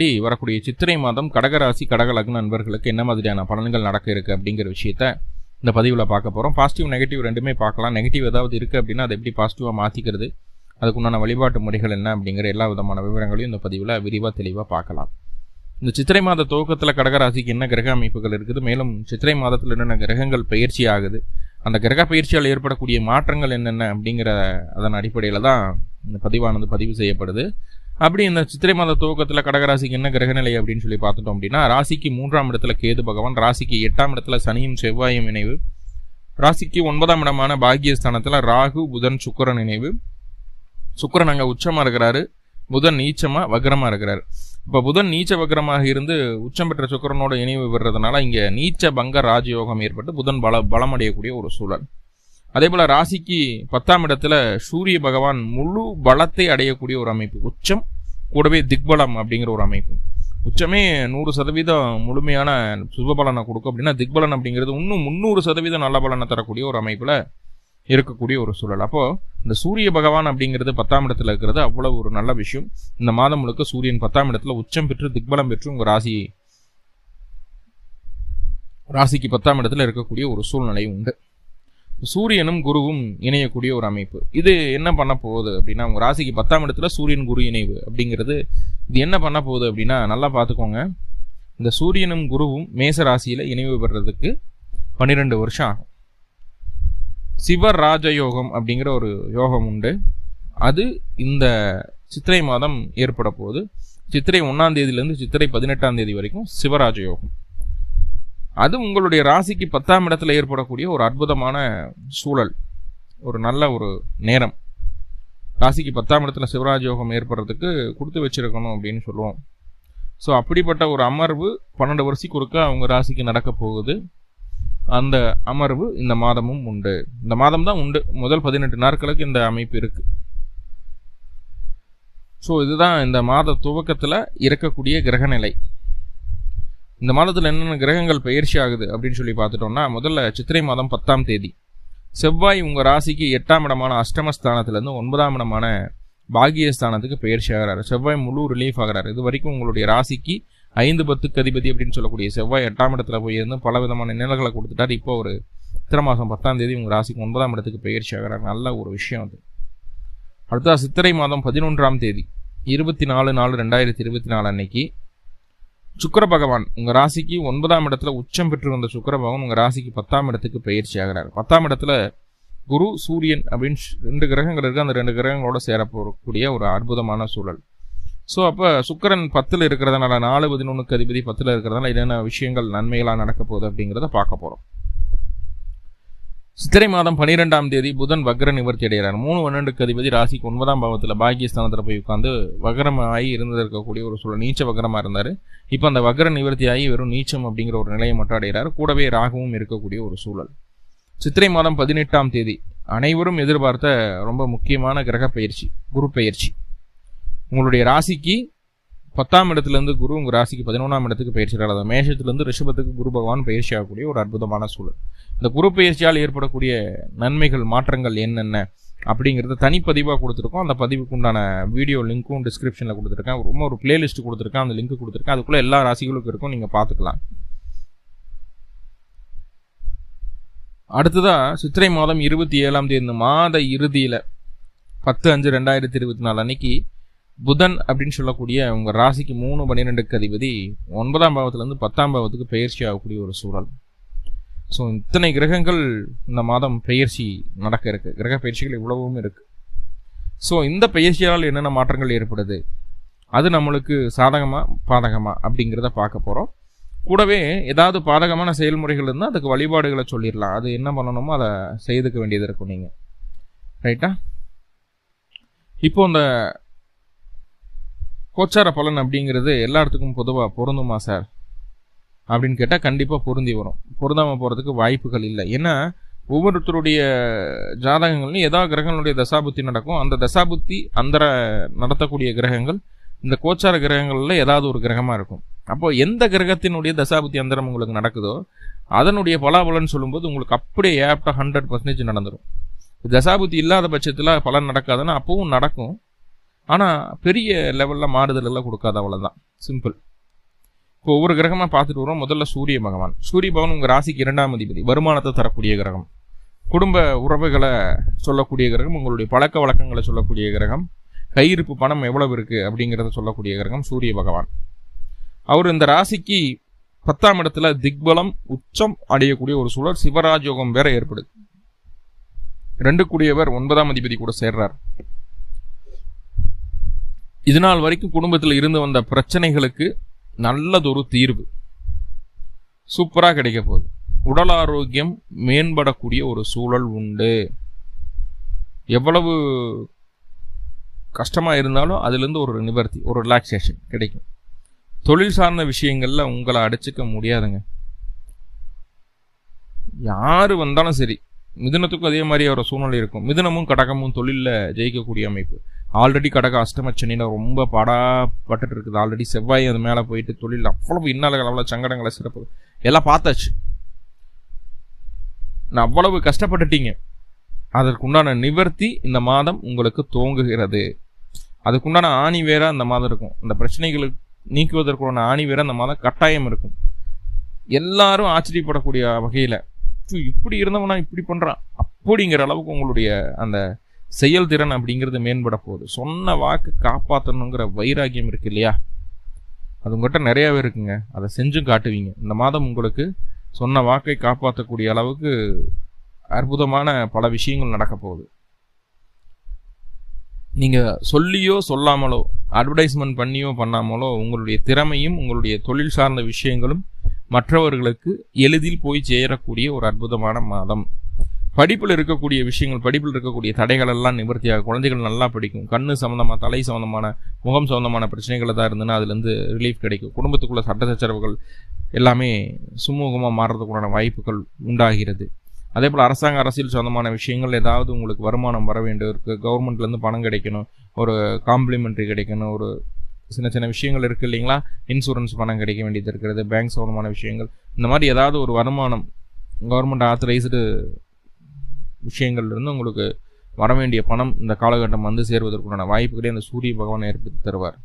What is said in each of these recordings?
படி வரக்கூடிய சித்திரை மாதம் கடகராசி கடக லக்ன நண்பர்களுக்கு என்ன மாதிரியான பலன்கள் நடக்க இருக்குது அப்படிங்கிற விஷயத்த இந்த பதிவில் பார்க்க போகிறோம் பாசிட்டிவ் நெகட்டிவ் ரெண்டுமே பார்க்கலாம். நெகட்டிவ் ஏதாவது இருக்குது அப்படின்னா அதை எப்படி பாசிட்டிவாக மாற்றிக்கிறது அதுக்குண்டான வழிபாட்டு முறைகள் என்ன அப்படிங்கிற எல்லா விதமான விவரங்களையும் இந்த பதிவில் விரிவாக தெளிவாக பார்க்கலாம். இந்த சித்திரை மாத துவக்கத்தில் கடகராசிக்கு என்ன கிரக அமைப்புகள் இருக்குது? மேலும் சித்திரை மாதத்தில் என்னென்ன கிரகங்கள் பயிற்சி ஆகுது? அந்த கிரக பயிற்சியால் ஏற்படக்கூடிய மாற்றங்கள் என்னென்ன அப்படிங்கிற அதன் அடிப்படையில் தான் இந்த பதிவானது பதிவு செய்யப்படுது. அப்படி இந்த சித்திரை மாத துவக்கத்தில் கடகராசிக்கு என்ன கிரகநிலை அப்படின்னு சொல்லி பார்த்துட்டோம் அப்படின்னா ராசிக்கு மூன்றாம் இடத்துல கேது பகவான் ராசிக்கு எட்டாம் இடத்துல சனியும் செவ்வாயும் இணைவு. ராசிக்கு ஒன்பதாம் இடமான பாக்கியஸ்தானத்தில் ராகு புதன் சுக்கரன் இணைவு. சுக்கரன் அங்கே உச்சமாக இருக்கிறாரு. புதன் நீச்சமாக வக்ரமாக இருக்கிறாரு. இப்போ புதன் நீச்ச வக்ரமாக இருந்து உச்சம் பெற்ற சுக்கரனோட இணைவு பெறுறதுனால இங்கே நீச்ச பங்க ராஜயோகம் ஏற்பட்டு புதன் பல பலமடையக்கூடிய ஒரு சூழல். அதே போல் ராசிக்கு பத்தாம் இடத்துல சூரிய பகவான் முழு பலத்தை அடையக்கூடிய ஒரு அமைப்பு. உச்சம் கூடவே திக்பலம் அப்படிங்கிற ஒரு அமைப்பு. உச்சமே நூறு சதவீதம் முழுமையான சுப பலனை கொடுக்கும். அப்படின்னா திக்பலன் அப்படிங்கிறது இன்னும் முந்நூறு சதவீதம் நல்ல பலனை தரக்கூடிய ஒரு அமைப்பில் இருக்கக்கூடிய ஒரு சூழல். அப்போது இந்த சூரிய பகவான் அப்படிங்கிறது பத்தாம் இடத்துல இருக்கிறது அவ்வளவு ஒரு நல்ல விஷயம். இந்த மாதம் முழுக்க சூரியன் பத்தாம் இடத்துல உச்சம் பெற்று திக்பலம் பெற்று உங்கள் ராசி ராசிக்கு பத்தாம் இடத்துல இருக்கக்கூடிய ஒரு சூழ்நிலை உண்டு. சூரியனும் குருவும் இணையக்கூடிய ஒரு அமைப்பு. இது என்ன பண்ண போகுது அப்படின்னா உங்கள் ராசிக்கு பத்தாம் இடத்துல சூரியன் குரு இணைவு அப்படிங்கிறது இது என்ன பண்ண போகுது அப்படின்னா நல்லா பார்த்துக்கோங்க. இந்த சூரியனும் குருவும் மேச ராசியில் இணைவு பெறதுக்கு பன்னிரெண்டு வருஷம் ஆகும். சிவராஜ யோகம் அப்படிங்கிற ஒரு யோகம் உண்டு. அது இந்த சித்திரை மாதம் ஏற்பட போகுது. சித்திரை ஒன்றாம் தேதியிலேருந்து சித்திரை பதினெட்டாம் தேதி வரைக்கும் சிவராஜ யோகம் அது உங்களுடைய ராசிக்கு பத்தாம் இடத்துல ஏற்படக்கூடிய ஒரு அற்புதமான சூழல் ஒரு நல்ல ஒரு நேரம். ராசிக்கு பத்தாம் இடத்துல சிவராஜ் யோகம் ஏற்படுறதுக்கு கொடுத்து வச்சிருக்கணும் அப்படின்னு சொல்லுவோம். ஸோ அப்படிப்பட்ட ஒரு அமர்வு பன்னெண்டு வருஷத்துக்கு ஒருக்கா அவங்க ராசிக்கு நடக்க போகுது. அந்த அமர்வு இந்த மாதமும் உண்டு. இந்த மாதம் தான் உண்டு. முதல் பதினெட்டு நாட்களுக்கு இந்த அமைப்பு இருக்கு. ஸோ இதுதான் இந்த மாத துவக்கத்தில் இருக்கக்கூடிய கிரகநிலை. இந்த மாதத்தில் என்னென்ன கிரகங்கள் பயிற்சி ஆகுது அப்படின்னு சொல்லி பார்த்துட்டோம்னா முதல்ல சித்திரை மாதம் பத்தாம் தேதி. செவ்வாய் உங்கள் ராசிக்கு எட்டாம் இடமான அஷ்டமஸ்தானத்துலேருந்து ஒன்பதாம் இடமான பாகியஸ்தானத்துக்கு பயிற்சி ஆகிறாரு. செவ்வாய் முழு ரிலீஃப் ஆகிறாரு. இது வரைக்கும் உங்களுடைய ராசிக்கு ஐந்து பத்துக்கு அதிபதி அப்படின்னு சொல்லக்கூடிய செவ்வாய் எட்டாம் இடத்துல போயிருந்து பல விதமான நிழல்களை கொடுத்துட்டார். இப்போ ஒரு சித்திரை மாதம் பத்தாம் தேதி உங்கள் ராசிக்கு ஒன்பதாம் இடத்துக்கு பயிற்சி ஆகிறார். நல்ல ஒரு விஷயம் அது. அடுத்தா சித்திரை மாதம் பதினொன்றாம் தேதி இருபத்தி நாலு நாலு ரெண்டாயிரத்தி இருபத்தி நாலு அன்னைக்கு சுக்கர பகவான் உங்கள் ராசிக்கு ஒன்பதாம் இடத்துல உச்சம் பெற்று வந்த சுக்கர பகவான் உங்கள் ராசிக்கு பத்தாம் இடத்துக்கு பயிற்சி ஆகிறார். பத்தாம் இடத்துல குரு சூரியன் அப்படின்னு ரெண்டு கிரகங்கள் இருக்குது அந்த ரெண்டு கிரகங்களோட சேரப்போகக்கூடிய ஒரு அற்புதமான சூழல். ஸோ அப்போ சுக்கரன் பத்தில் இருக்கிறதுனால நாலு பதினொன்றுக்கு அதிபதி பத்தில் இருக்கிறதுனால என்னென்ன விஷயங்கள் நன்மைகளாக நடக்க போகுது அப்படிங்கிறத பார்க்க போகிறோம் சித்திரை மாதம் பன்னிரெண்டாம் தேதி புதன் வக்ர நிவர்த்தி அடைகிறார். மூணு பன்னெண்டுக்கு அதிபதி ராசிக்கு ஒன்பதாம் பாவத்தில் பாகியஸ்தானத்தில் போய் உட்காந்து வக்ரமாகி இருந்திருக்கக்கூடிய ஒரு சூழல் நீச்ச வக்ரமாக இருந்தார். இப்போ அந்த வக்ர நிவர்த்தி ஆகி வெறும் நீச்சம் அப்படிங்கிற ஒரு நிலையை மட்டும் அடைகிறார். கூடவே ராகவும் இருக்கக்கூடிய ஒரு சூழல். சித்திரை மாதம் பதினெட்டாம் தேதி அனைவரும் எதிர்பார்த்த ரொம்ப முக்கியமான கிரக பயிற்சி குரு பயிற்சி. உங்களுடைய ராசிக்கு பத்தாம் இடத்துலேருந்து குரு உங்கள் ராசிக்கு பதினொன்றாம் இடத்துக்கு பயிற்சி அதாவது மேஷத்துலேருந்து ரிஷபத்துக்கு குரு பகவான் பயிற்சி ஆகக்கூடிய ஒரு அற்புதமான சூழல். இந்த குரு பயிற்சியால் ஏற்படக்கூடிய நன்மைகள் மாற்றங்கள் என்னென்ன அப்படிங்கிறத தனிப்பதிவாக கொடுத்துருக்கோம். அந்த பதிவுக்கு உண்டான வீடியோ லிங்க்கும் டிஸ்கிரிப்ஷனில் கொடுத்துருக்கேன். ரொம்ப ஒரு பிளேலிஸ்ட் கொடுத்துருக்கேன். அந்த லிங்க் கொடுத்துருக்கேன். அதுக்குள்ளே எல்லா ராசிகளுக்கும் இருக்கும். நீங்கள் பார்த்துக்கலாம். அடுத்ததாக சித்திரை மாதம் இருபத்தி ஏழாம் தேதி மாத இறுதியில் பத்து அஞ்சு ரெண்டாயிரத்தி இருபத்தி நாலு அன்னைக்கு புதன் அப்படின்னு சொல்லக்கூடிய உங்கள் ராசிக்கு மூணு பன்னிரெண்டுக்கு அதிபதி ஒன்பதாம் பாவத்திலேருந்து பத்தாம் பாவத்துக்கு பயிற்சி ஆகக்கூடிய ஒரு சூழல். ஸோ இத்தனை கிரகங்கள் இந்த மாதம் பயிற்சி நடக்க இருக்கு. கிரக பயிற்சிகள் இவ்வளவும் இருக்கு. ஸோ இந்த பயிற்சியால் என்னென்ன மாற்றங்கள் ஏற்படுது? அது நம்மளுக்கு சாதகமா பாதகமா அப்படிங்கிறத பார்க்க போகிறோம் கூடவே ஏதாவது பாதகமான செயல்முறைகள் இருந்தால் அதுக்கு வழிபாடுகளை சொல்லிடலாம். அது என்ன பண்ணணுமோ அதை செய்துக்க வேண்டியது இருக்கும் நீங்கள் ரைட்டா இப்போ இந்த கோச்சார பலன் அப்படிங்கிறது எல்லா இடத்துக்கும் பொதுவாக பொருந்துமா சார்? அப்படின்னு கேட்டால் கண்டிப்பாக பொருந்தி வரும். பொருந்தாமல் போகிறதுக்கு வாய்ப்புகள் இல்லை. ஏன்னா ஒவ்வொருத்தருடைய ஜாதகங்கள்லையும் ஏதோ கிரகங்களுடைய தசாபுத்தி நடக்கும். அந்த தசாபுத்தி அந்த நடத்தக்கூடிய கிரகங்கள் இந்த கோச்சார கிரகங்களில் ஏதாவது ஒரு கிரகமாக இருக்கும். அப்போ எந்த கிரகத்தினுடைய தசாபுத்தி அந்தரம் உங்களுக்கு நடக்குதோ அதனுடைய பலாபலன் சொல்லும்போது உங்களுக்கு அப்படியே ஏப்டாக ஹண்ட்ரட் பர்சன்டேஜ் நடந்துடும் தசாபுத்தி இல்லாத பட்சத்தில் பலன் நடக்காதுன்னா அப்பவும் நடக்கும். ஆனால் பெரிய லெவலில் மாறுதலெல்லாம் கொடுக்காத கொடுக்காது அவ்வளோதான் சிம்பிள் இப்போ ஒவ்வொரு கிரகமாக பார்த்துட்டு வரோம் முதல்ல சூரிய பகவான். சூரிய பகவான் உங்கள் ராசிக்கு இரண்டாம் அதிபதி. வருமானத்தை தரக்கூடிய கிரகம். குடும்ப உறவுகளை சொல்லக்கூடிய கிரகம். உங்களுடைய பழக்க வழக்கங்களை சொல்லக்கூடிய கிரகம். கையிருப்பு பணம் எவ்வளவு இருக்குது அப்படிங்கிறத சொல்லக்கூடிய கிரகம் சூரிய பகவான். அவர் இந்த ராசிக்கு பத்தாம் இடத்துல திக்பலம் உச்சம் அடையக்கூடிய ஒரு சூழல் சிவராஜயோகம் வேற ஏற்படுது. ரெண்டு கூடியவர் ஒன்பதாம் அதிபதி கூட சேர்றார். இது நாள் வரைக்கும் குடும்பத்தில் இருந்து வந்த பிரச்சனைகளுக்கு நல்லதொரு தீர்வு. சூப்பராக கிடைக்க போகுது. உடல் ஆரோக்கியம் மேம்படக்கூடிய ஒரு சூழல் உண்டு. எவ்வளவு கஷ்டமாக இருந்தாலும் அதுலேருந்து ஒரு நிவர்த்தி ஒரு ரிலாக்ஸேஷன் கிடைக்கும். தொழில் சார்ந்த விஷயங்களில் உங்களை அடைச்சிக்க முடியாதுங்க. யார் வந்தாலும் சரி மிதுனத்துக்கும் அதே மாதிரி ஒரு சூழ்நிலை இருக்கும். மிதுனமும் கடகமும் தொழிலில் ஜெயிக்கக்கூடிய அமைப்பு. ஆல்ரெடி கடக அஷ்டம சென்னையில் ரொம்ப பாடாப்பட்டு இருக்குது. ஆல்ரெடி செவ்வாய் அது மேலே போயிட்டு தொழில் அவ்வளவு இன்னல்கள் அவ்வளோ சங்கடங்களை சிறப்பு. எல்லாம் பார்த்தாச்சு. நான் அவ்வளவு கஷ்டப்பட்டுட்டீங்க. அதற்குண்டான நிவர்த்தி இந்த மாதம் உங்களுக்கு தோங்குகிறது. அதுக்குண்டான ஆணி வேற அந்த மாதம் இருக்கும். அந்த பிரச்சனைகளுக்கு நீக்குவதற்குண்டான ஆணி வேற அந்த மாதம் கட்டாயம் இருக்கும். எல்லாரும் ஆச்சரியப்படக்கூடிய வகையில் இப்படி இருந்தவனா இப்படி பண்ணுறான் அப்படிங்கிற அளவுக்கு உங்களுடைய அந்த செயல்திறன் அப்படிங்கிறது மேம்பட போகுது. சொன்ன வாக்கு காப்பாற்றணுங்கிற வைராக்கியம் இருக்கு இல்லையா? அது உங்கள்கிட்ட நிறையாவே இருக்குங்க. அதை செஞ்சும் காட்டுவீங்க. இந்த மாதம் உங்களுக்கு சொன்ன வாக்கை காப்பாற்றக்கூடிய அளவுக்கு அற்புதமான பல விஷயங்கள் நடக்க போகுது. நீங்கள் சொல்லியோ சொல்லாமலோ அட்வர்டைஸ்மெண்ட் பண்ணியோ பண்ணாமலோ உங்களுடைய திறமையும் உங்களுடைய தொழில் சார்ந்த விஷயங்களும் மற்றவர்களுக்கு எளிதில் போய் சேரக்கூடிய ஒரு அற்புதமான மாதம். படிப்பில் இருக்கக்கூடிய விஷயங்கள் படிப்பில் இருக்கக்கூடிய தடைகள் எல்லாம் நிவர்த்தியாக குழந்தைகள் நல்லா படிக்கும் கண்ணு சம்மந்தமாக தலை சம்மந்தமான முகம் சம்மந்தமான பிரச்சனைகள் தான் இருந்ததுன்னா அதுலேருந்து ரிலீஃப் கிடைக்கும். குடும்பத்துக்குள்ள சட்ட சச்சரவுகள் எல்லாமே சுமூகமாக மாறுறதுக்குண்டான வாய்ப்புகள் உண்டாகிறது. அதே போல் அரசாங்க அரசியல் சொந்தமான விஷயங்கள் ஏதாவது உங்களுக்கு வருமானம் வர வேண்டும் இருக்குது கவர்மெண்ட்லேருந்து பணம் கிடைக்கணும் ஒரு காம்ப்ளிமெண்ட்ரி கிடைக்கணும் ஒரு சின்ன சின்ன விஷயங்கள் இருக்குது இல்லைங்களா? இன்சூரன்ஸ் பணம் கிடைக்க வேண்டியது இருக்கிறது பேங்க் சம்மந்தமான விஷயங்கள். இந்த மாதிரி ஏதாவது ஒரு வருமானம் கவர்மெண்ட் ஆத்தரைஸ்டு விஷயங்கள்லேருந்து உங்களுக்கு வர வேண்டிய பணம் இந்த காலகட்டம் வந்து சேர்வதற்குண்டான வாய்ப்புகளே அந்த சூரிய பகவான் ஏற்படுத்தி தருவார்.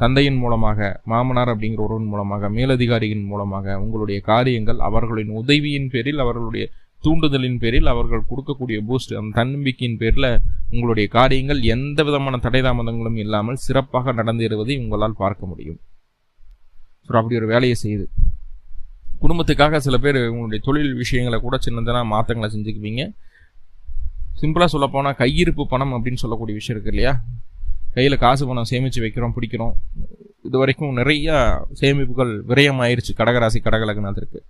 தந்தையின் மூலமாக மாமனார் அப்படிங்கிற ஒருவன் மூலமாக மேலதிகாரியின் மூலமாக உங்களுடைய காரியங்கள் அவர்களின் உதவியின் பேரில் அவர்களுடைய தூண்டுதலின் பேரில் அவர்கள் கொடுக்கக்கூடிய பூஸ்ட் அந்த தன்னம்பிக்கையின் பேரில் உங்களுடைய காரியங்கள் எந்த விதமான தடை தாமதங்களும் இல்லாமல் சிறப்பாக நடந்தேறுவதை உங்களால் பார்க்க முடியும். ஸோ அப்படி ஒரு வேலையை செய்யுது குடும்பத்துக்காக சில பேர் உங்களுடைய தொழில் விஷயங்களை கூட சின்னதாக மாற்றங்களை செஞ்சுக்குவீங்க. சிம்பிளாக சொல்லப்போனால் கையிருப்பு பணம் அப்படின்னு சொல்லக்கூடிய விஷயம் இருக்கு இல்லையா? கையில் காசு பணம் சேமித்து வைக்கிறோம் பிடிக்கிறோம். இது வரைக்கும் நிறையா சேமிப்புகள் விரயமாயிருச்சு. கடகராசி கடகலக்னத்திற்கு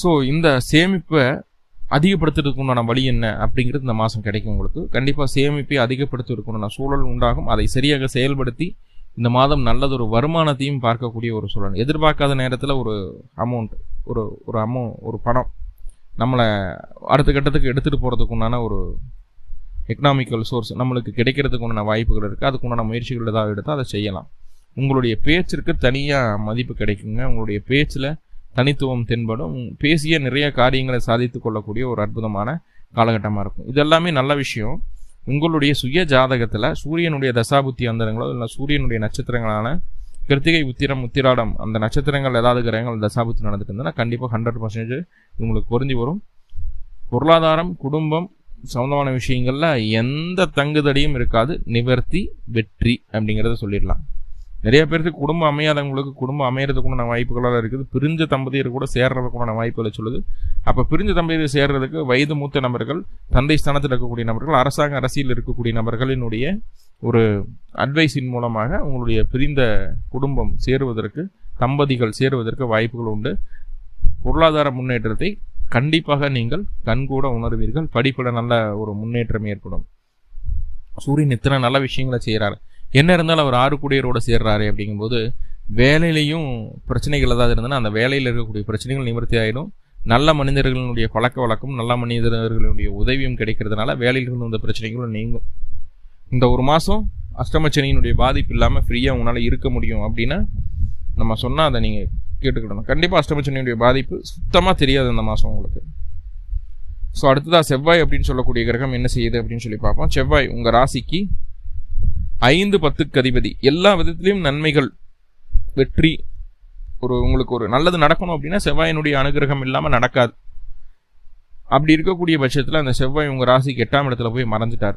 ஸோ இந்த சேமிப்பை அதிகப்படுத்துறதுக்கு உண்டான வழி என்ன அப்படிங்கிறது இந்த மாதம் கிடைக்கும் உங்களுக்கு. கண்டிப்பாக சேமிப்பை அதிகப்படுத்துவதற்குண்டான சூழல் உண்டாகும். அதை சரியாக செயல்படுத்தி இந்த மாதம் நல்லதொரு வருமானத்தையும் பார்க்கக்கூடிய ஒரு சூழல். எதிர்பார்க்காத நேரத்தில் ஒரு அமௌண்ட் ஒரு ஒரு அமௌ ஒரு பணம் நம்மளை அடுத்த கட்டத்துக்கு எடுத்துகிட்டு போகிறதுக்கு உண்டான ஒரு எக்கனாமிக்கல் சோர்ஸ் நம்மளுக்கு கிடைக்கிறதுக்கு உண்டான வாய்ப்புகள் இருக்குது அதுக்கு உண்டான முயற்சிகள் ஏதாவது எடுத்தால் அதை செய்யலாம். உங்களுடைய பேச்சிற்கு தனியாக மதிப்பு கிடைக்குங்க. உங்களுடைய பேச்சில் தனித்துவம் தென்படும். பேசிய நிறைய காரியங்களை சாதித்து கொள்ளக்கூடிய ஒரு அற்புதமான காலகட்டமாக இருக்கும். இது எல்லாமே நல்ல விஷயம். உங்களுடைய சுய ஜாதகத்தில் சூரியனுடைய தசாபுத்தி அந்தரங்களோ இல்லை சூரியனுடைய நட்சத்திரங்களான கிருத்திகை உத்திரம் உத்திராடம் அந்த நட்சத்திரங்கள் ஏதாவது கிரகங்கள் தசாபுத்தி நடந்துட்டு இருந்ததுன்னா கண்டிப்பாக ஹண்ட்ரட் பர்சன்டேஜ் உங்களுக்கு பொருந்தி வரும். பொருளாதாரம் குடும்பம் சம்மந்தமான விஷயங்களில் எந்த தங்குதடியும் இருக்காது. நிவர்த்தி வெற்றி அப்படிங்கிறத சொல்லிடலாம். நிறைய பேருக்கு குடும்பம் அமையாதவங்களுக்கு குடும்பம் அமையறதுக்குண்டான வாய்ப்புகளாக இருக்குது. பிரிஞ்ச தம்பதியர் கூட சேர்றதுக்குண்டான வாய்ப்புகளை சொல்லுது. அப்போ பிரிஞ்ச தம்பதியர் சேர்றதுக்கு வயது மூத்த நபர்கள் தந்தை ஸ்தானத்தில் இருக்கக்கூடிய நபர்கள் அரசாங்க அரசியல் இருக்கக்கூடிய நபர்களினுடைய ஒரு அட்வைஸின் மூலமாக உங்களுடைய பிரிந்த குடும்பம் சேருவதற்கு தம்பதிகள் சேருவதற்கு வாய்ப்புகள் உண்டு. பொருளாதார முன்னேற்றத்தை கண்டிப்பாக நீங்கள் கண்கூட உணர்வீர்கள். படிப்பில் நல்ல ஒரு முன்னேற்றம் ஏற்படும். சூரியன் இத்தனை நல்ல விஷயங்களை செய்கிறாரு என்ன இருந்தாலும் அவர் ஆறு கூடியரோட சேர்றாரு அப்படிங்கும்போது வேலையிலையும் பிரச்சனைகள் ஏதாவது இருந்ததுன்னா அந்த வேலையில் இருக்கக்கூடிய பிரச்சனைகள் நிவர்த்தி ஆகிடும் நல்ல மனிதர்களுடைய பழக்க வழக்கம் நல்ல மனிதர்களுடைய உதவியும் கிடைக்கிறதுனால வேலையில் இருந்து வந்த பிரச்சனைகளும் நீங்கும். இந்த ஒரு மாதம் அஷ்டமச்சனியினுடைய பாதிப்பு இல்லாமல் ஃப்ரீயாக உங்களால் இருக்க முடியும் அப்படின்னா நம்ம சொன்னால் அதை நீங்கள் கேட்டுக்கிடணும். கண்டிப்பாக அஷ்டமச்சனியுடைய பாதிப்பு சுத்தமாக தெரியாது அந்த மாதம் உங்களுக்கு. ஸோ அடுத்ததாக செவ்வாய் அப்படின்னு சொல்லக்கூடிய கிரகம் என்ன செய்யுது அப்படின்னு சொல்லி பார்ப்போம். செவ்வாய் உங்கள் ராசிக்கு ஐந்து பத்துக்கு அதிபதி. எல்லா விதத்திலையும் நன்மைகள். வெற்றி ஒரு உங்களுக்கு ஒரு நல்லது நடக்கணும் அப்படின்னா செவ்வாயினுடைய அனுகிரகம் இல்லாமல் நடக்காது. அப்படி இருக்கக்கூடிய பட்சத்தில் அந்த செவ்வாய் உங்கள் ராசிக்கு எட்டாம் இடத்துல போய் மறந்துட்டார்.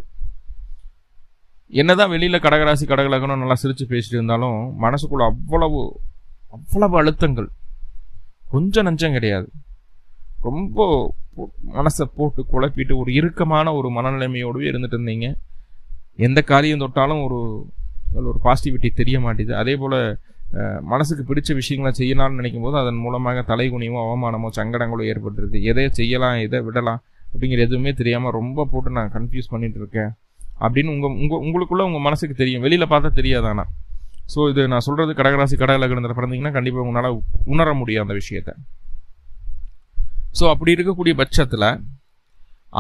என்னதான் வெளியில் கடகராசி கடகலகனும் நல்லா சிரித்து பேசிட்டு இருந்தாலும் மனசுக்குள்ள அவ்வளவு அவ்வளவு அழுத்தங்கள். கொஞ்சம் நஞ்சம் கிடையாது. ரொம்ப போ- மனசை போட்டு குழப்பிட்டு ஒரு இறுக்கமான ஒரு மனநிலைமையோடவே இருந்துட்டு இருந்தீங்க. எந்த காரியம் தொட்டாலும் ஒரு ஒரு பாசிட்டிவிட்டி தெரிய மாட்டேது. அதே போல் மனசுக்கு பிடிச்ச விஷயங்களை செய்யலாம்னு நினைக்கும் போது அதன் மூலமாக தலைகுனியமோ அவமானமோ சங்கடங்களோ ஏற்பட்டுருது எதை செய்யலாம் எதை விடலாம் அப்படிங்கிற எதுவுமே தெரியாமல் ரொம்ப போட்டு நான் கன்ஃபியூஸ் பண்ணிகிட்டு இருக்கேன். அப்படின்னு உங்கள் உங்கள் உங்களுக்குள்ளே உங்கள் மனசுக்கு தெரியும். வெளியில் பார்த்தா தெரியாது ஆனால் ஸோ இது நான் சொல்கிறது கடகராசி கடகலகணத்தில் பிறந்தீங்கன்னா கண்டிப்பாக உங்களால் உணர முடியும் அந்த விஷயத்தை. ஸோ அப்படி இருக்கக்கூடிய பட்சத்தில்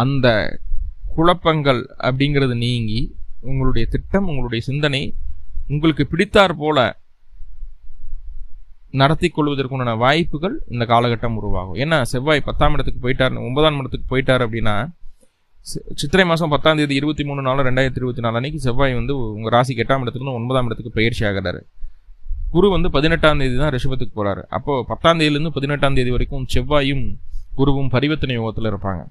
அந்த குழப்பங்கள் அப்படிங்கிறது நீங்கி உங்களுடைய திட்டம் உங்களுடைய சிந்தனை உங்களுக்கு பிடித்தாற் போல நடத்தி கொள்வதற்குண்டான வாய்ப்புகள் இந்த காலகட்டம் உருவாகும். ஏன்னா செவ்வாய் பத்தாம் இடத்துக்கு போயிட்டார் ஒன்பதாம் இடத்துக்கு போயிட்டார் அப்படின்னா சி- சித்திரை மாதம் பத்தாம் தேதி இருபத்தி மூணு நாலு ரெண்டாயிரத்தி இருபத்தி நாலு அன்னைக்கு செவ்வாய் வந்து உங்கள் ராசிக்கு எட்டாம் இடத்துலேருந்து ஒன்பதாம் இடத்துக்கு பயிற்சி ஆகிறாரு. குரு வந்து பதினெட்டாம் தேதி தான் ரிஷபத்துக்கு போகிறாரு அப்போ பத்தாம் தேதியிலேருந்து பதினெட்டாம் தேதி வரைக்கும் செவ்வாயும் குருவும் பரிவர்த்தனை யோகத்தில் இருப்பாங்க.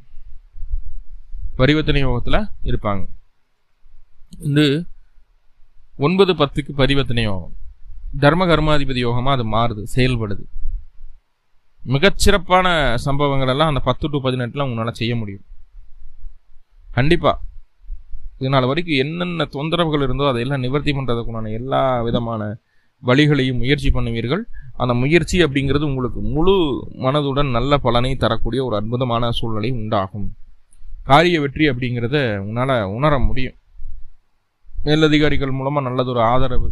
பரிவர்த்தனை யோகத்தில் இருப்பாங்க. வந்து ஒன்பது பத்துக்கு பரிவர்த்தனை யோகம் தர்ம கர்மாதிபதி யோகமாக அது மாறுது செயல்படுது. மிகச்சிறப்பான சம்பவங்கள் எல்லாம் அந்த பத்து டு பதினெட்டில் உங்களால் செய்ய முடியும். கண்டிப்பாக இதனால் வரைக்கும் என்னென்ன தொந்தரவுகள் இருந்தோ அதையெல்லாம் நிவர்த்தி பண்ணுறதுக்குண்டான எல்லா விதமான வழிகளையும் முயற்சி பண்ணுவீர்கள். அந்த முயற்சி அப்படிங்கிறது உங்களுக்கு முழு மனதுடன் நல்ல பலனை தரக்கூடிய ஒரு அற்புதமான சூழ்நிலை உண்டாகும். காரிய வெற்றி அப்படிங்கிறத உன்னால் உணர முடியும். மேலதிகாரிகள் மூலமாக நல்லதொரு ஆதரவு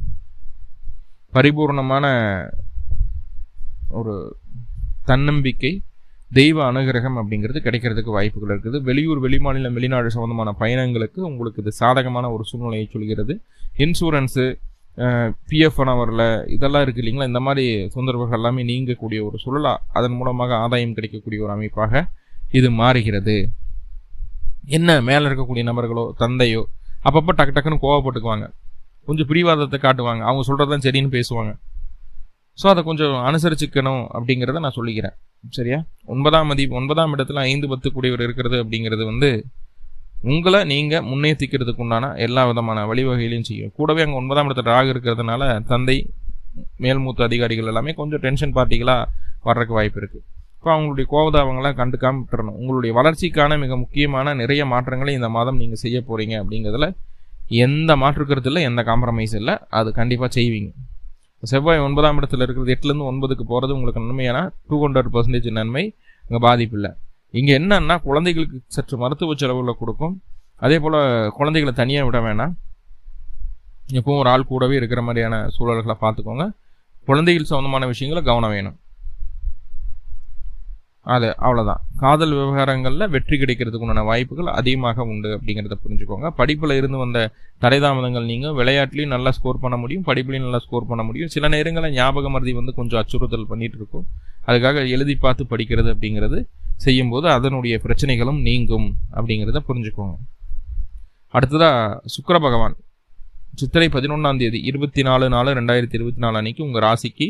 பரிபூர்ணமான ஒரு தன்னம்பிக்கை தெய்வ அனுகிரகம் அப்படிங்கிறது கிடைக்கிறதுக்கு வாய்ப்புகள் இருக்குது. வெளியூர் வெளிமாநிலம் வெளிநாடு சம்பந்தமான பயணங்களுக்கு உங்களுக்கு இது சாதகமான ஒரு சூழ்நிலையை சொல்கிறது. இன்சூரன்ஸு பிஎஃப் பணம் வரல இதெல்லாம் இருக்கு இல்லைங்களா? இந்த மாதிரி தொந்தரவுகள் எல்லாமே நீங்கக்கூடிய ஒரு சூழலா அதன் மூலமாக ஆதாயம் கிடைக்கக்கூடிய ஒரு அமைப்பாக இது மாறுகிறது. என்ன மேலே இருக்கக்கூடிய நபர்களோ தந்தையோ அப்பப்போ டக்கு டக்குன்னு கோவப்பட்டுக்குவாங்க. கொஞ்சம் பிடிவாதத்தை காட்டுவாங்க. அவங்க சொல்கிறதான் சரின்னு பேசுவாங்க. ஸோ அதை கொஞ்சம் அனுசரிச்சுக்கணும் அப்படிங்கிறத நான் சொல்லிக்கிறேன். சரியா? ஒன்பதாம் மதி ஒன்பதாம் இடத்துல ஐந்து பத்து கூடியவர் இருக்கிறது அப்படிங்கிறது வந்து உங்களை நீங்கள் முன்னேற்றிக்கிறதுக்கு உண்டான எல்லா விதமான வழிவகைகளையும் செய்யும். கூடவே அங்கே ஒன்பதாம் இடத்துல ராகு இருக்கிறதுனால தந்தை மேல்மூத்த அதிகாரிகள் எல்லாமே கொஞ்சம் டென்ஷன் பார்ட்டிகளாக வர்றதுக்கு வாய்ப்பு இருக்குது இப்போ அவங்களுடைய கோபதாபங்களை கண்டுக்காம விட்டுறணும். உங்களுடைய வளர்ச்சிக்கான மிக முக்கியமான நிறைய மாற்றங்களை இந்த மாதம் நீங்கள் செய்ய போகிறீங்க அப்படிங்கிறதுல எந்த மாற்றுக்கிறது இல்லை எந்த காம்ப்ரமைஸ் இல்லை. அது கண்டிப்பாக செய்வீங்க. செவ்வாய் ஒன்பதாம் இடத்துல இருக்கிறது எட்டுலேருந்து ஒன்பதுக்கு போகிறது உங்களுக்கு நன்மையான டூ ஹண்ட்ரட் பர்சன்டேஜ் நன்மை அங்கே பாதிப்பு இல்லை. இங்கே என்னன்னா குழந்தைகளுக்கு சற்று மருத்துவ செலவுகளை கொடுக்கும். அதே போல் குழந்தைகளை தனியாக விட வேணாம். எப்பவும் ஒரு ஆள் கூடவே இருக்கிற மாதிரியான சூழல்களை பார்த்துக்கோங்க. குழந்தைகள் சம்மந்தமான விஷயங்களை கவனம் வேணும். அது அவ்வளோதான் காதல் விவகாரங்களில் வெற்றி கிடைக்கிறதுக்கு உண்டான வாய்ப்புகள் அதிகமாக உண்டு அப்படிங்கிறத புரிஞ்சுக்கோங்க. படிப்பில் இருந்து வந்த தடைதாமதங்கள் நீங்கள் விளையாட்லையும் நல்லா ஸ்கோர் பண்ண முடியும் படிப்புலையும் நல்லா ஸ்கோர் பண்ண முடியும். சில நேரங்களில் ஞாபக மருதி வந்து கொஞ்சம் அச்சுறுத்தல் பண்ணிட்டு இருக்கும். அதுக்காக எழுதி பார்த்து படிக்கிறது அப்படிங்கிறது செய்யும்போது அதனுடைய பிரச்சனைகளும் நீங்கும் அப்படிங்கிறத புரிஞ்சுக்கோங்க. அடுத்ததாக சுக்கர பகவான். சித்திரை பதினொன்றாம் தேதி இருபத்தி நாலு நாலு ரெண்டாயிரத்தி இருபத்தி நாலு அன்னைக்கு உங்கள் ராசிக்கு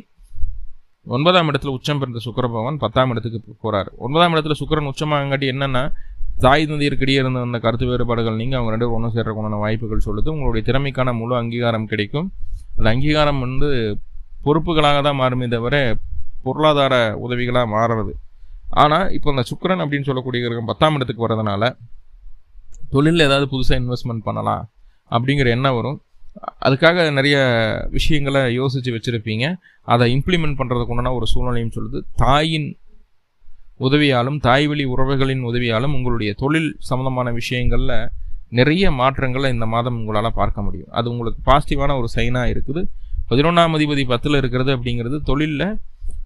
ஒன்பதாம் இடத்துல உச்சம் பெற்ற சுக்கிர பகவான் பத்தாம் இடத்துக்கு போகிறார் ஒன்பதாம் இடத்துல சுக்கரன் உச்சமாகங்காட்டி என்னன்னா தாய் தந்தையருக்கிடையே இருந்த அந்த கருத்து வேறுபாடுகள் நீங்கள் அவங்க ரெண்டு ஒன்றும் சேர்றதுக்கான வாய்ப்புகள் சொல்லுது. உங்களுடைய திறமைக்கான முழு அங்கீகாரம் கிடைக்கும். அந்த அங்கீகாரம் வந்து பொறுப்புகளாக தான் மாறுமே தவிர பொருளாதார உதவிகளாக மாறுறது. ஆனால் இப்போ அந்த சுக்கரன் அப்படின்னு சொல்லக்கூடிய கிரகம் பத்தாம் இடத்துக்கு வர்றதுனால தொழிலில் ஏதாவது புதுசாக இன்வெஸ்ட்மெண்ட் பண்ணலாம் அப்படிங்கிற எண்ணம் வரும். அதுக்காக நிறைய விஷயங்களை யோசித்து வச்சுருப்பீங்க. அதை இம்ப்ளிமெண்ட் பண்ணுறதுக்கு உண்டான ஒரு சூழ்நிலையும் சொல்லுது. தாயின் உதவியாலும் தாய் வழி உறவுகளின் உதவியாலும் உங்களுடைய தொழில் சம்மந்தமான விஷயங்களில் நிறைய மாற்றங்களை இந்த மாதம் உங்களால் பார்க்க முடியும். அது உங்களுக்கு பாசிட்டிவான ஒரு சைனாக இருக்குது. பதினொன்றாம் அதிபதி பத்தில் இருக்கிறது அப்படிங்கிறது தொழிலில்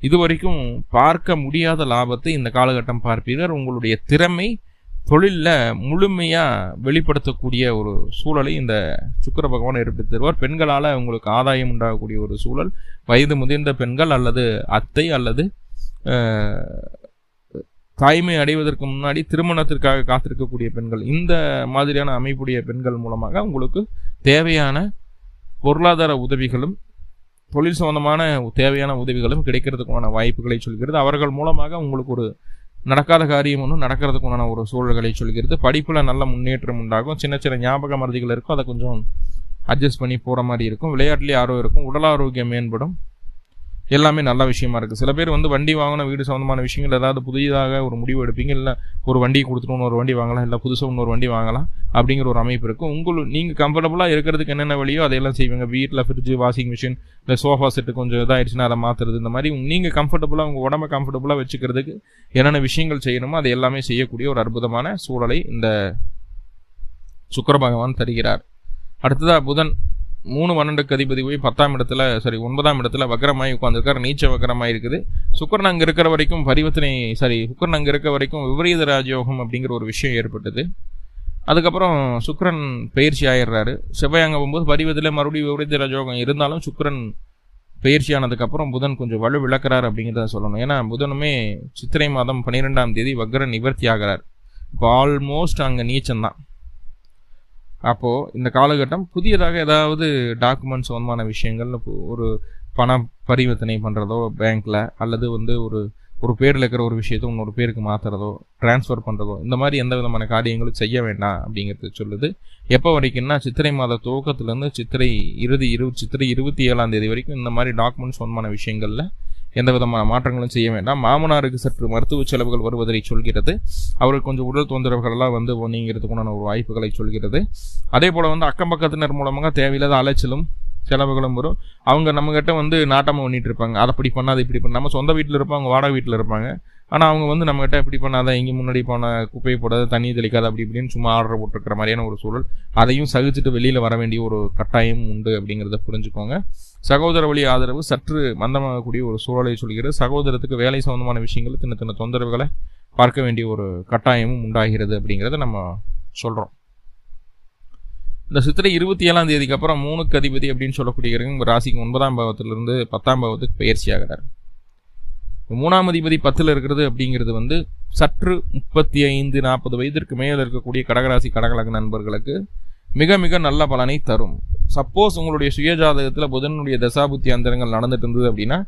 இது வரைக்கும் பார்க்க முடியாத லாபத்தை இந்த காலகட்டம் பார்ப்பீர்கள். உங்களுடைய திறமை தொழிலில் முழுமையாக வெளிப்படுத்தக்கூடிய ஒரு சூழலை இந்த சுக்கிர பகவான் ஏற்படுத்தி தருவார். பெண்களால் உங்களுக்கு ஆதாயம் உண்டாகக்கூடிய ஒரு சூழல். வயது முதிர்ந்த பெண்கள் அல்லது அத்தை அல்லது தாய்மை அடைவதற்கு முன்னாடி திருமணத்திற்காக காத்திருக்கக்கூடிய பெண்கள் இந்த மாதிரியான அமைப்புடைய பெண்கள் மூலமாக உங்களுக்கு தேவையான பொருளாதார உதவிகளும் தொழில் சம்பந்தமான தேவையான உதவிகளும் கிடைக்கிறதுக்கான வாய்ப்புகளை சொல்கிறது. அவர்கள் மூலமாக உங்களுக்கு ஒரு நடக்காத காரியம் ஒன்றும் நடக்கிறதுக்குண்டான ஒரு சூழல்களை சொல்கிறது. படிப்பில் நல்ல முன்னேற்றம் உண்டாகும். சின்ன சின்ன ஞாபக மருதிகள் இருக்கும். அதை கொஞ்சம் அட்ஜஸ்ட் பண்ணி போகிற மாதிரி இருக்கும். விளையாட்டுலேயே ஆர்வம் இருக்கும். உடல் ஆரோக்கியம் மேம்படும். எல்லாமே நல்ல விஷயமா இருக்குது சில பேர் வந்து வண்டி வாங்கின வீடு சம்மந்தமான விஷயங்கள் ஏதாவது புதிதாக ஒரு முடிவு எடுப்பீங்க இல்லை ஒரு வண்டி கொடுத்துட்டு ஒரு வண்டி வாங்கலாம் இல்லை புதுசாக இன்னொரு வண்டி வாங்கலாம் அப்படிங்கிற ஒரு அமைப்பு இருக்கும் உங்களுக்கு நீங்கள் கம்ஃபர்டபுளாக இருக்கிறதுக்கு என்னென்ன வழியோ அதையெல்லாம் செய்வீங்க. வீட்டில் ஃப்ரிட்ஜு வாஷிங் மிஷின் இல்லை சோஃபா செட்டு கொஞ்சம் இதாகிடுச்சுன்னா அதை மாற்றுறது இந்த மாதிரி நீங்கள் கம்ஃபர்டபுளாக உங்கள் உடம்பை கம்ஃபர்டபுளாக வச்சுக்கிறதுக்கு என்னென்ன விஷயங்கள் செய்யணுமோ அதை எல்லாமே செய்யக்கூடிய ஒரு அற்புதமான சூழலை இந்த சுக்கர பகவான் தருகிறார். அடுத்ததாக புதன். மூணு பன்னெண்டுக்கு அதிபதி போய் பத்தாம் இடத்துல சரி ஒன்பதாம் இடத்துல வக்கரமாய் உட்காந்துருக்காரு நீச்ச வக்கரமாக இருக்குது. சுக்கரன் அங்கே இருக்கிற வரைக்கும் பரிவர்த்தனை சரி சுக்கரன் அங்கே இருக்க வரைக்கும் விபரீத ராஜயோகம் அப்படிங்கிற ஒரு விஷயம் ஏற்பட்டது. அதுக்கப்புறம் சுக்கரன் பயிற்சி ஆயிடுறாரு. செவ்வாய் அங்கே போகும்போது பரிவத்தில் மறுபடியும் விபரீத ராஜயோகம் இருந்தாலும் சுக்கரன் பயிற்சி ஆனதுக்கப்புறம் புதன் கொஞ்சம் வலு விளக்குறார் அப்படிங்கிறத சொல்லணும். ஏன்னா புதனுமே சித்திரை மாதம் பன்னிரெண்டாம் தேதி வக்ர நிவர்த்தி ஆகிறார். இப்போ ஆல்மோஸ்ட் அங்கே நீச்சம்தான். அப்போது இந்த காலகட்டம் புதியதாக ஏதாவது டாக்குமெண்ட்ஸ் சம்மந்தமான விஷயங்கள் ஒரு பண பரிவர்த்தனை பண்ணுறதோ பேங்க்கில் அல்லது வந்து ஒரு ஒரு பேரில் இருக்கிற ஒரு விஷயத்தை இன்னொரு பேருக்கு மாற்றுறதோ ட்ரான்ஸ்ஃபர் பண்ணுறதோ இந்த மாதிரி எந்த விதமான காரியங்களும் செய்ய வேண்டாம் அப்படிங்கிறது சொல்லுது. எப்போ வரைக்கும்னா சித்திரை மாத துவக்கத்துலேருந்து சித்திரை இறுதி இரு சித்திரை இருபத்தி ஏழாம் தேதி வரைக்கும் இந்த மாதிரி டாக்குமெண்ட்ஸ் சம்பந்தமான விஷயங்களில் எந்த விதமான மாற்றங்களும் செய்ய வேண்டாம். மாமனாருக்கு சற்று மருத்துவ செலவுகள் வருவதை சொல்கிறது. அவருக்கு கொஞ்சம் உடல் தொந்தரவுகளெல்லாம் வந்து நீங்கிறதுக்குண்டான ஒரு வாய்ப்புகளை சொல்கிறது. அதே போல் வந்து அக்கம் பக்கத்தினர் மூலமாக தேவையில்லாத அலைச்சலும் செலவுகளும் வரும். அவங்க நம்மகிட்ட வந்து நாட்டமாக பண்ணிட்டு இருப்பாங்க. அதை இப்படி பண்ணாத இப்படி பண்ண நம்ம சொந்த வீட்டில் இருப்பாங்க வாடகை வீட்டில் இருப்பாங்க. ஆனால் அவங்க வந்து நம்மகிட்ட இப்படி பண்ணாத இங்கே முன்னாடி போன குப்பையை போடாத தண்ணி தெளிக்காத அப்படி இப்படின்னு சும்மா ஆர்டர் போட்டிருக்கிற மாதிரியான ஒரு சூழல். அதையும் சகிச்சுட்டு வெளியில் வர வேண்டிய ஒரு கட்டாயம் உண்டு அப்படிங்கிறத புரிஞ்சுக்கோங்க. சகோதர வழி ஆதரவு சற்று மந்தமாகக்கூடிய ஒரு சூழலை சொல்கிறது. சகோதரத்துக்கு வேலை சம்பந்தமான விஷயங்கள் சின்ன சின்ன தொந்தரவுகளை பார்க்க வேண்டிய ஒரு கட்டாயமும் உண்டாகிறது அப்படிங்கிறத நம்ம சொல்கிறோம் இந்த சித்திரை இருபத்தி ஏழாம் தேதிக்கு அப்புறம் மூணுக்கு அதிபதி அப்படின்னு சொல்லக்கூடிய உங்கள் ராசிக்கு ஒன்பதாம் பாவத்திலிருந்து பத்தாம் பாவத்துக்கு பயிற்சி ஆகிறார். மூணாம் அதிபதி பத்தில் இருக்கிறது அப்படிங்கிறது வந்து சற்று முப்பத்தி ஐந்து நாற்பது வயதிற்கு மேல் இருக்கக்கூடிய கடகராசி கடகலக நண்பர்களுக்கு மிக மிக நல்ல பலனை தரும். சப்போஸ் உங்களுடைய சுயஜாதகத்தில் புதனுடைய தசாபுத்தி அந்தரங்கள் நடந்துட்டு இருந்தது அப்படின்னா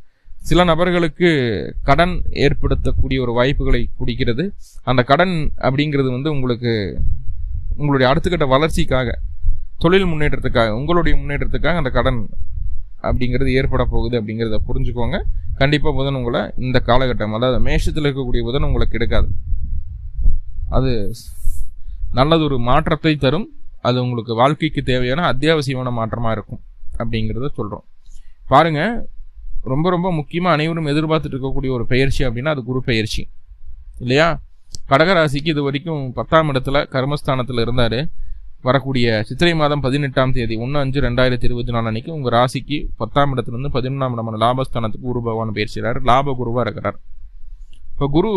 சில நபர்களுக்கு கடன் ஏற்படுத்தக்கூடிய ஒரு வாய்ப்புகளை குடிக்கிறது. அந்த கடன் அப்படிங்கிறது வந்து உங்களுக்கு உங்களுடைய அடுத்தகட்ட வளர்ச்சிக்காக தொழில் முன்னேற்றத்துக்காக உங்களுடைய முன்னேற்றத்துக்காக அந்த கடன் அப்படிங்கிறது ஏற்பட போகுது அப்படிங்கிறத புரிஞ்சுக்கோங்க. கண்டிப்பாக புதன் உங்களை இந்த காலகட்டம் அதாவது மேஷத்தில் இருக்கக்கூடிய புதன் உங்களுக்கு கிடைக்காது. அது நல்லதொரு மாற்றத்தை தரும். அது உங்களுக்கு வாழ்க்கைக்கு தேவையான அத்தியாவசியமான மாற்றமாக இருக்கும் அப்படிங்கிறத சொல்கிறோம் பாருங்க ரொம்ப ரொம்ப முக்கியமாக அனைவரும் எதிர்பார்த்துட்டு இருக்கக்கூடிய ஒரு பயிற்சி அப்படின்னா அது குரு பயிற்சி இல்லையா? கடகராசிக்கு இது வரைக்கும் பத்தாம் இடத்துல கர்மஸ்தானத்தில் இருந்தார். வரக்கூடிய சித்திரை மாதம் பதினெட்டாம் தேதி ஒன்று அஞ்சு ரெண்டாயிரத்தி இருபத்தி நாலு அன்னைக்கு உங்கள் ராசிக்கு பத்தாம் இடத்துலேருந்து பதினொன்றாம் இடமான லாபஸ்தானத்துக்கு குரு பகவான் பயிற்சிகிறார் லாப குருவாக இருக்கிறார். இப்போ குரு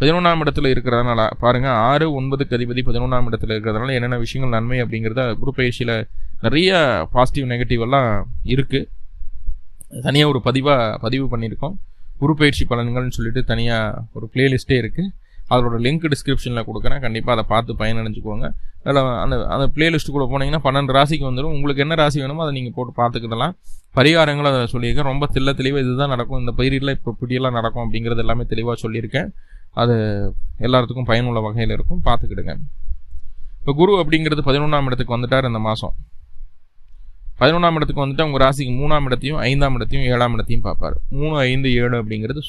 பதினொன்றாம் இடத்துல இருக்கிறதுனால பாருங்க ஆறு ஒன்பதுக்கு அதிபதி பதினொன்றாம் இடத்துல இருக்கிறதுனால என்னென்ன விஷயங்கள் நன்மை அப்படிங்கிறத குரு பயிற்சியில் நிறைய பாசிட்டிவ் நெகட்டிவ் எல்லாம் இருக்குது தனியாக ஒரு பதிவாக பதிவு பண்ணியிருக்கோம். குரு பயிற்சி பலன்கள்னு சொல்லிட்டு தனியாக ஒரு பிளேலிஸ்ட்டே இருக்குது அதோட லிங்க் டிஸ்கிரிப்ஷனில் கொடுக்குறேன். கண்டிப்பாக அதை பார்த்து பயனடைஞ்சுக்கோங்க. அதில் அந்த அந்த பிளேலிஸ்ட்டுக்குள்ளே போனீங்கன்னா பன்னெண்டு ராசிக்கு வந்துடும் உங்களுக்கு என்ன ராசி வேணுமோ அதை நீங்கள் போட்டு பார்த்துக்கிடலாம். பரிகாரங்களும் அதை சொல்லியிருக்கேன். ரொம்ப தெல்ல தெளிவாக இதுதான் நடக்கும். இந்த பயிரில் இப்போ இப்படியெல்லாம் நடக்கும் அப்படிங்கிறது எல்லாமே தெளிவாக சொல்லியிருக்கேன். அது எல்லாத்துக்கும் பயனுள்ள வகையில் இருக்கும். பார்த்துக்கிடுங்க. இப்போ குரு அப்படிங்கிறது பதினொன்றாம் இடத்துக்கு வந்துட்டார் இந்த மாதம் பதினொன்றாம் இடத்துக்கு வந்துட்டு உங்கள் ராசிக்கு மூணாம் இடத்தையும் ஐந்தாம் இடத்தையும் ஏழாம் இடத்தையும் பார்ப்பார். மூணு ஐந்து ஏழு அப்படிங்கிறது